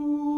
Ooh.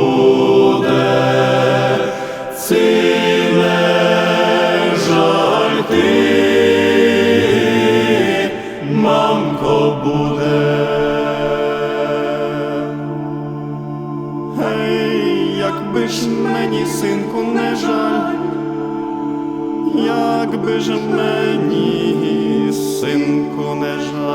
ж мені, синку, не жаль, як би ж мені, синку, не жаль,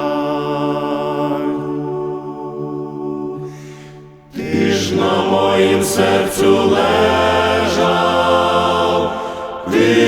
ти ж на моїм серцю лежав. Ти